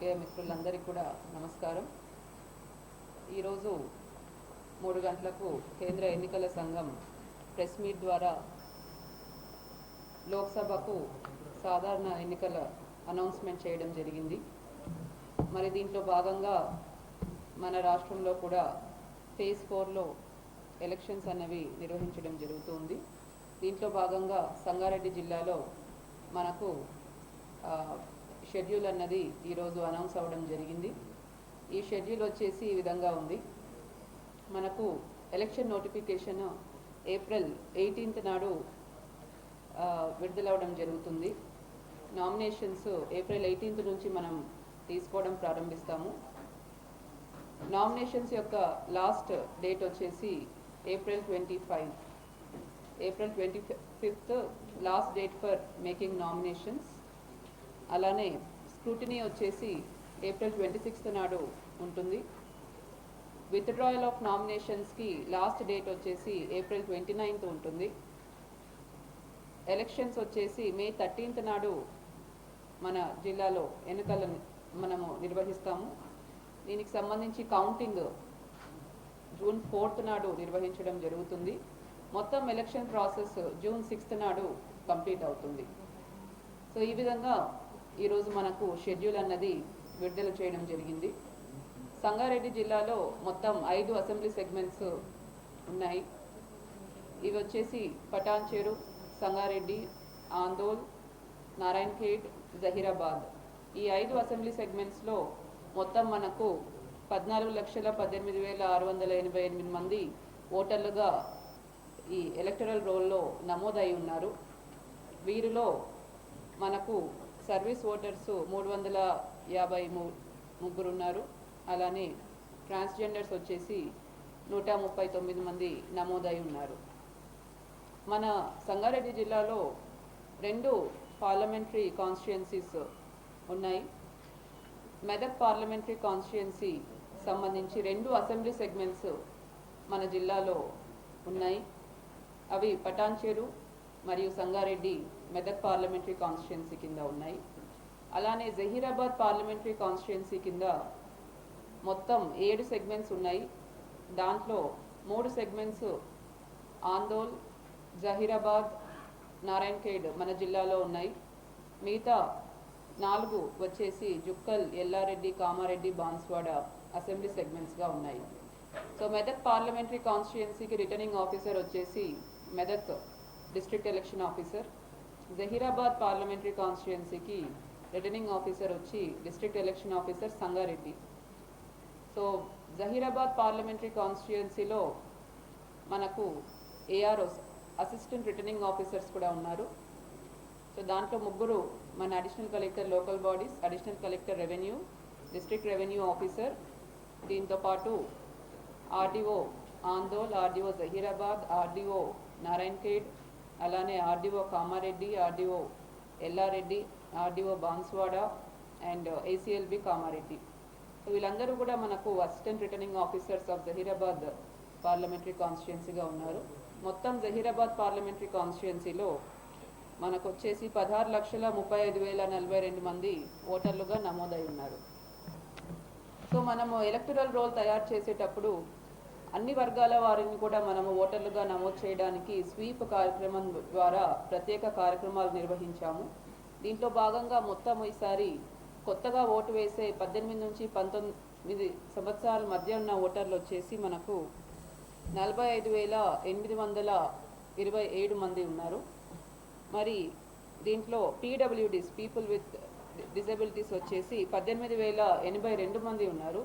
పాత్రికేయ మిత్రులందరికీ కూడా నమస్కారం. ఈరోజు మూడు గంటలకు కేంద్ర ఎన్నికల సంఘం ప్రెస్ మీట్ ద్వారా లోక్సభకు సాధారణ ఎన్నికల అనౌన్స్మెంట్ చేయడం జరిగింది. మరి దీంట్లో భాగంగా మన రాష్ట్రంలో కూడా ఫేజ్ ఫోర్లో ఎలక్షన్స్ అనేవి నిర్వహించడం జరుగుతుంది. దీంట్లో భాగంగా సంగారెడ్డి జిల్లాలో మనకు షెడ్యూల్ అన్నది ఈరోజు అనౌన్స్ అవ్వడం జరిగింది. ఈ షెడ్యూల్ వచ్చేసి ఈ విధంగా ఉంది. మనకు ఎలక్షన్ నోటిఫికేషన్ ఏప్రిల్ ఎయిటీన్త్ నాడు విడుదలవడం జరుగుతుంది. నామినేషన్స్ ఏప్రిల్ ఎయిటీన్త్ నుంచి మనం తీసుకోవడం ప్రారంభిస్తాము. నామినేషన్స్ యొక్క లాస్ట్ డేట్ వచ్చేసి April twenty five April twenty fifth last date for making nominations అలానే స్క్రూటినీ వచ్చేసి ఏప్రిల్ ట్వంటీ సిక్స్త్ నాడు ఉంటుంది. విత్డ్రాయల్ ఆఫ్ నామినేషన్స్కి లాస్ట్ డేట్ వచ్చేసి ఏప్రిల్ ట్వంటీ నైన్త్ ఉంటుంది. ఎలక్షన్స్ వచ్చేసి మే థర్టీన్త్ నాడు మన జిల్లాలో ఎన్నికలను మనము నిర్వహిస్తాము. దీనికి సంబంధించి కౌంటింగ్ జూన్ ఫోర్త్ నాడు నిర్వహించడం జరుగుతుంది. మొత్తం ఎలక్షన్ ప్రాసెస్ జూన్ సిక్స్త్ నాడు కంప్లీట్ అవుతుంది. సో ఈ విధంగా ఈరోజు మనకు షెడ్యూల్ అన్నది విడుదల చేయడం జరిగింది. సంగారెడ్డి జిల్లాలో మొత్తం ఐదు అసెంబ్లీ సెగ్మెంట్స్ ఉన్నాయి. ఇవి వచ్చేసి పటాన్చేరు సంగారెడ్డి ఆందోల్ నారాయణఖేడ్ జహీరాబాద్. ఈ ఐదు అసెంబ్లీ సెగ్మెంట్స్లో మొత్తం మనకు పద్నాలుగు లక్షల పద్దెనిమిది వేల ఆరు వందల ఎనభై ఎనిమిది మంది ఓటర్లుగా ఈ ఎలక్టరల్ రోల్లో నమోదై ఉన్నారు. వీరిలో మనకు సర్వీస్ ఓటర్స్ మూడు వందల యాభై ముగ్గురు ఉన్నారు అలానే ట్రాన్స్జెండర్స్ వచ్చేసి నూట ముప్పై తొమ్మిది మంది నమోదై ఉన్నారు మన సంగారెడ్డి జిల్లాలో రెండు పార్లమెంటరీ కాన్స్టిట్యుయెన్సీస్ ఉన్నాయి. మెదక్ పార్లమెంటరీ కాన్స్టిట్యుయెన్సీ సంబంధించి రెండు అసెంబ్లీ సెగ్మెంట్స్ మన జిల్లాలో ఉన్నాయి. అవి పటాన్చేరు మరియు సంగారెడ్డి మెదక్ పార్లమెంటరీ కాన్స్టిట్యున్సీ కింద ఉన్నాయి. అలానే జహీరాబాద్ పార్లమెంటరీ కాన్స్టిట్యున్సీ కింద మొత్తం ఏడు సెగ్మెంట్స్ ఉన్నాయి. దాంట్లో మూడు సెగ్మెంట్స్ ఆందోల్ జహీరాబాద్ నారాయణఖేడ్ మన జిల్లాలో ఉన్నాయి. మిగతా నాలుగు వచ్చేసి జుక్కల్ ఎల్లారెడ్డి కామారెడ్డి బాన్స్వాడ అసెంబ్లీ సెగ్మెంట్స్గా ఉన్నాయి. సో మెదక్ పార్లమెంటరీ కాన్స్టిట్యుయెన్సీకి రిటర్నింగ్ ఆఫీసర్ వచ్చేసి Medak district election officer. Zaheerabad parliamentary కాన్స్టిట్యుయెన్సీకి returning officer వచ్చి district election officer Sangareddy. So Zaheerabad parliamentary కాన్స్టిట్యుయెన్సీలో మనకు ఏఆర్ఓస్ అసిస్టెంట్ రిటర్నింగ్ ఆఫీసర్స్ కూడా ఉన్నారు. సో దాంట్లో ముగ్గురు మన additional collector local bodies additional collector revenue district revenue officer. దీంతో పాటు RDO Andole RDO Zaheerabad RDO Narayankhed అలానే RDO Kamareddy RDO Yellareddy RDO Banswada and ACLB Kamareddy. So వీళ్ళందరూ కూడా మనకు assistant returning officers of Zaheerabad parliamentary కాన్స్టిట్యున్సీగా ఉన్నారు. మొత్తం Zaheerabad parliamentary కాన్స్టిట్యున్సీలో మనకు వచ్చేసి పదహారు లక్షల ముప్పై ఐదు వేల నలభై రెండు మంది ఓటర్లుగా నమోదై ఉన్నారు. సో మనము ఎలక్టరల్ రోల్ తయారు చేసేటప్పుడు అన్ని వర్గాల వారిని కూడా మనము ఓటర్లుగా నమోదు చేయడానికి స్వీప్ కార్యక్రమం ద్వారా ప్రత్యేక కార్యక్రమాలు నిర్వహించాము. దీంట్లో భాగంగా మొత్తం ఈసారి కొత్తగా ఓటు వేసే పద్దెనిమిది నుంచి పంతొమ్మిది సంవత్సరాల మధ్య ఉన్న ఓటర్లు వచ్చేసి మనకు నలభై ఐదు వేల ఎనిమిది వందల ఇరవై ఏడు మంది ఉన్నారు. మరి దీంట్లో పీడబ్ల్యూడీస్ పీపుల్ విత్ డిజబిలిటీస్ వచ్చేసి పద్దెనిమిది వేల ఎనభై రెండు మంది ఉన్నారు.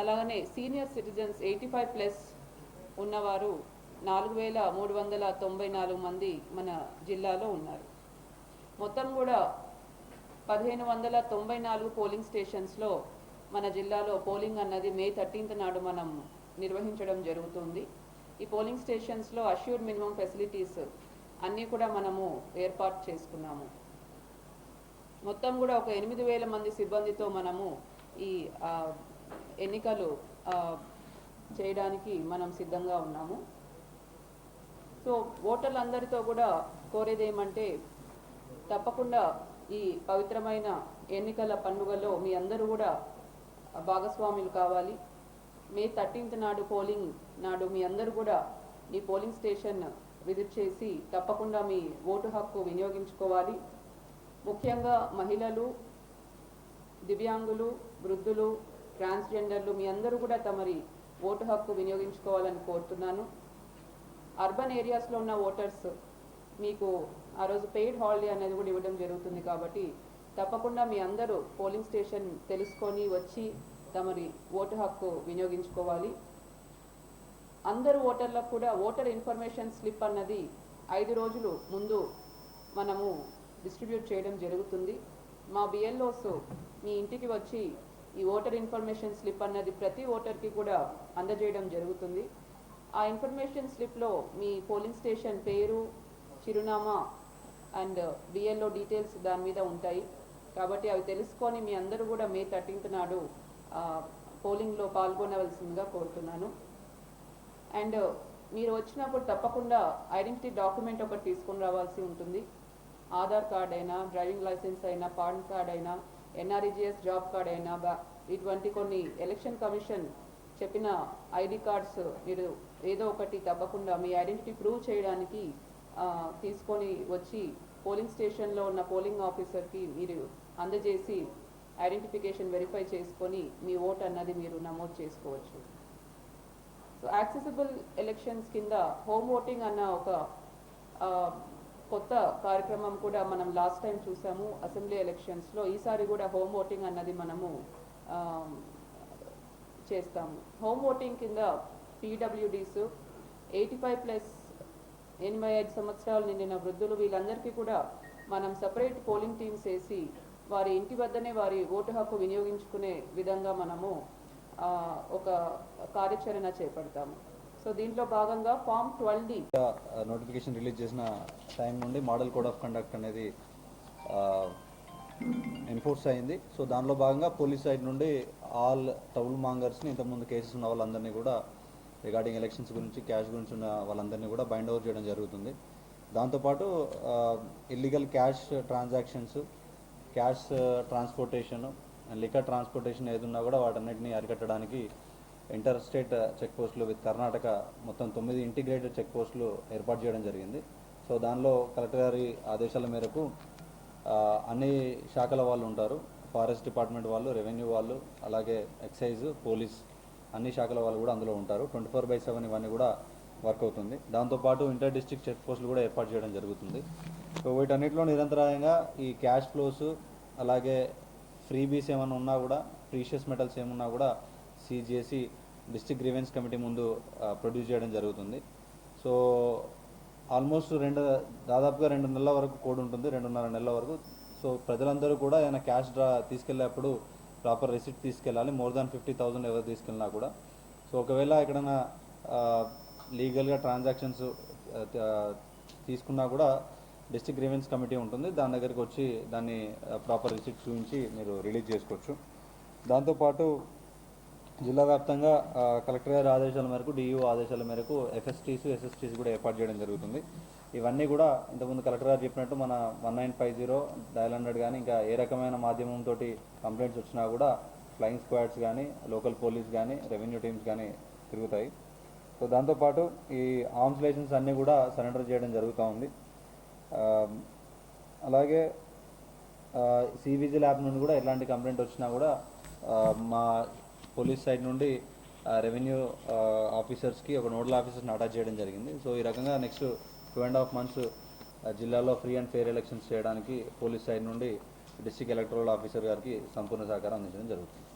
అలాగనే senior citizens eighty five plus ఉన్నవారు నాలుగు వేల మూడు వందల తొంభై నాలుగు మంది మన జిల్లాలో ఉన్నారు. మొత్తం కూడా పదిహేను వందల తొంభై నాలుగు పోలింగ్ స్టేషన్స్లో మన జిల్లాలో పోలింగ్ అన్నది మే థర్టీన్త్ నాడు మనం నిర్వహించడం జరుగుతుంది. ఈ పోలింగ్ స్టేషన్స్లో అష్యూర్డ్ మినిమం ఫెసిలిటీస్ అన్నీ కూడా మనము ఏర్పాటు చేసుకున్నాము. మొత్తం కూడా ఒక ఎనిమిది వేల మంది సిబ్బందితో మనము ఈ ఎన్నికలు చేయడానికి మనం సిద్ధంగా ఉన్నాము. సో ఓటర్లందరితో కూడా కోరేది ఏమంటే తప్పకుండా ఈ పవిత్రమైన ఎన్నికల పండుగలో మీ అందరూ కూడా భాగస్వాములు కావాలి. మే థర్టీన్త్ నాడు పోలింగ్ నాడు మీ అందరూ కూడా మీ పోలింగ్ స్టేషన్ విజిట్ చేసి తప్పకుండా మీ ఓటు హక్కు వినియోగించుకోవాలి. ముఖ్యంగా మహిళలు దివ్యాంగులు వృద్ధులు ట్రాన్స్జెండర్లు మీ అందరూ కూడా తమరి ఓటు హక్కు వినియోగించుకోవాలని కోరుతున్నాను. అర్బన్ ఏరియాస్లో ఉన్న ఓటర్స్ మీకు ఆ రోజు పెయిడ్ హాలిడే అనేది కూడా ఇవ్వడం జరుగుతుంది కాబట్టి తప్పకుండా మీ అందరూ పోలింగ్ స్టేషన్ తెలుసుకొని వచ్చి తమరి ఓటు హక్కు వినియోగించుకోవాలి. అందరు ఓటర్లకు కూడా ఓటర్ ఇన్ఫర్మేషన్ స్లిప్ అన్నది ఐదు రోజులు ముందు మనము డిస్ట్రిబ్యూట్ చేయడం జరుగుతుంది. మా బిఎల్ఓస్ మీ ఇంటికి వచ్చి ఈ ఓటర్ ఇన్ఫర్మేషన్ స్లిప్ అన్నది ప్రతి ఓటర్కి కూడా అందజేయడం జరుగుతుంది. ఆ ఇన్ఫర్మేషన్ స్లిప్లో మీ పోలింగ్ స్టేషన్ పేరు చిరునామా అండ్ బిఎల్ఓ డీటెయిల్స్ దాని మీద ఉంటాయి. కాబట్టి అవి తెలుసుకొని మీ అందరూ కూడా మే థర్టీన్త్ నాడు పోలింగ్లో పాల్గొనవలసిందిగా కోరుతున్నాను. అండ్ మీరు వచ్చినప్పుడు తప్పకుండా ఐడెంటిటీ డాక్యుమెంట్ ఒకటి తీసుకొని రావాల్సి ఉంటుంది. ఆధార్ కార్డ్ అయినా డ్రైవింగ్ లైసెన్స్ అయినా పాన్ కార్డ్ అయినా ఎన్ఆర్ఈజిఎస్ జాబ్ కార్డ్ అయినా ఇటువంటి కొన్ని ఎలక్షన్ కమిషన్ చెప్పిన ఐడి కార్డ్స్ మీరు ఏదో ఒకటి తప్పకుండా మీ ఐడెంటిటీ ప్రూవ్ చేయడానికి తీసుకొని వచ్చి పోలింగ్ స్టేషన్లో ఉన్న పోలింగ్ ఆఫీసర్కి మీరు అందజేసి ఐడెంటిఫికేషన్ వెరిఫై చేసుకొని మీ ఓట్ అన్నది మీరు నమోదు చేసుకోవచ్చు. సో యాక్సెసిబుల్ ఎలక్షన్స్ కింద హోమ్ ఓటింగ్ అన్న ఒక కొత్త కార్యక్రమం కూడా మనం లాస్ట్ టైం చూసాము. అసెంబ్లీ ఎలక్షన్స్లో ఈసారి కూడా హోమ్ ఓటింగ్ అన్నది మనము చేస్తాము. హోమ్ ఓటింగ్ కింద పీడబ్ల్యూడీస్ ఎయిటీ ఫైవ్ ప్లస్ ఎనభై ఐదు సంవత్సరాలు నిండిన వృద్ధులు వీళ్ళందరికీ కూడా మనం సపరేట్ పోలింగ్ టీమ్స్ వేసి వారి ఇంటి వద్దనే వారి ఓటు హక్కు వినియోగించుకునే విధంగా మనము ఒక కార్యాచరణ చేపడతాము. సో దీంట్లో భాగంగా form twelve D. Notification release చేసిన టైం నుండి మోడల్ కోడ్ ఆఫ్ కండక్ట్ అనేది ఎన్ఫోర్స్ అయింది. సో దానిలో భాగంగా పోలీస్ సైడ్ నుండి ఆల్ టౌల్ మాంగర్స్ని ఇంతకుముందు కేసెస్ ఉన్న వాళ్ళందరినీ కూడా రిగార్డింగ్ ఎలక్షన్స్ గురించి క్యాష్ గురించి ఉన్న వాళ్ళందరినీ కూడా బైండ్ ఓవర్ చేయడం జరుగుతుంది. దాంతోపాటు illegal cash transactions cash transportation liquor transportation ఏదున్నా కూడా వాటన్నిటిని అరికట్టడానికి ఇంటర్ స్టేట్ చెక్ పోస్టులు విత్ కర్ణాటక మొత్తం తొమ్మిది ఇంటిగ్రేటెడ్ చెక్ పోస్టులు ఏర్పాటు చేయడం జరిగింది. సో దానిలో కలెక్టర్ గారి ఆదేశాల మేరకు అన్ని శాఖల వాళ్ళు ఉంటారు. ఫారెస్ట్ డిపార్ట్మెంట్ వాళ్ళు రెవెన్యూ వాళ్ళు అలాగే ఎక్సైజ్ పోలీస్ అన్ని శాఖల వాళ్ళు కూడా అందులో ఉంటారు. ట్వంటీ ఫోర్ బై సెవెన్ ఇవన్నీ కూడా వర్క్ అవుతుంది. దాంతోపాటు ఇంటర్ డిస్టిక్ చెక్ పోస్టులు కూడా ఏర్పాటు చేయడం జరుగుతుంది. సో వీటన్నిటిలో నిరంతరాయంగా ఈ క్యాష్ ఫ్లోస్ అలాగే ఫ్రీబీస్ ఏమైనా ఉన్నా కూడా ప్రీషియస్ మెటల్స్ ఏమున్నా కూడా సీజ్ చేసి డిస్ట్రిక్ట్ గ్రీవెన్స్ కమిటీ ముందు ప్రొడ్యూస్ చేయడం జరుగుతుంది. సో ఆల్మోస్ట్ రెండు దాదాపుగా రెండు నెలల వరకు కోడ్ ఉంటుంది రెండున్నర నెలల వరకు. సో ప్రజలందరూ కూడా ఏమైనా క్యాష్ డ్రా తీసుకెళ్ళేప్పుడు ప్రాపర్ రిసిప్ట్ తీసుకెళ్ళాలి. మోర్ దాన్ ఫిఫ్టీ థౌసండ్ ఎవరు తీసుకెళ్ళినా కూడా. సో ఒకవేళ ఎక్కడైనా లీగల్గా ట్రాన్సాక్షన్స్ తీసుకున్నా కూడా డిస్ట్రిక్ట్ గ్రీవెన్స్ కమిటీ ఉంటుంది. దాని దగ్గరికి వచ్చి దాన్ని ప్రాపర్ రిసిప్ట్ చూపించి మీరు రిలీజ్ చేసుకోవచ్చు. దాంతోపాటు జిల్లా వ్యాప్తంగా కలెక్టర్ గారి ఆదేశాల మేరకు డియూ ఆదేశాల మేరకు ఎఫ్ఎస్టీస్ ఎస్ఎస్టీస్ కూడా ఏర్పాటు చేయడం జరుగుతుంది. ఇవన్నీ కూడా ఇంతకుముందు కలెక్టర్ గారు చెప్పినట్టు మన one nine five zero dial hundred కానీ ఇంకా ఏ రకమైన మాధ్యమంతో కంప్లైంట్స్ వచ్చినా కూడా ఫ్లయింగ్ స్క్వాడ్స్ కానీ లోకల్ పోలీస్ కానీ రెవెన్యూ టీమ్స్ కానీ తిరుగుతాయి. సో దాంతోపాటు ఈ ఆర్మ్స్ లైసెన్స్ అన్నీ కూడా సరెండర్ చేయడం జరుగుతూ ఉంది. అలాగే సివిజిల్ ల్యాబ్ నుండి కూడా ఎలాంటి కంప్లైంట్ వచ్చినా కూడా మా పోలీస్ సైడ్ నుండి రెవెన్యూ ఆఫీసర్స్కి ఒక నోడల్ ఆఫీసర్స్ని అటాచ్ చేయడం జరిగింది. సో ఈ రకంగా next two and half months జిల్లాలో ఫ్రీ అండ్ ఫెయిర్ ఎలక్షన్స్ చేయడానికి పోలీస్ సైడ్ నుండి డిస్ట్రిక్ట్ ఎలక్టరల్ ఆఫీసర్ గారికి సంపూర్ణ సహకారం అందించడం జరుగుతుంది.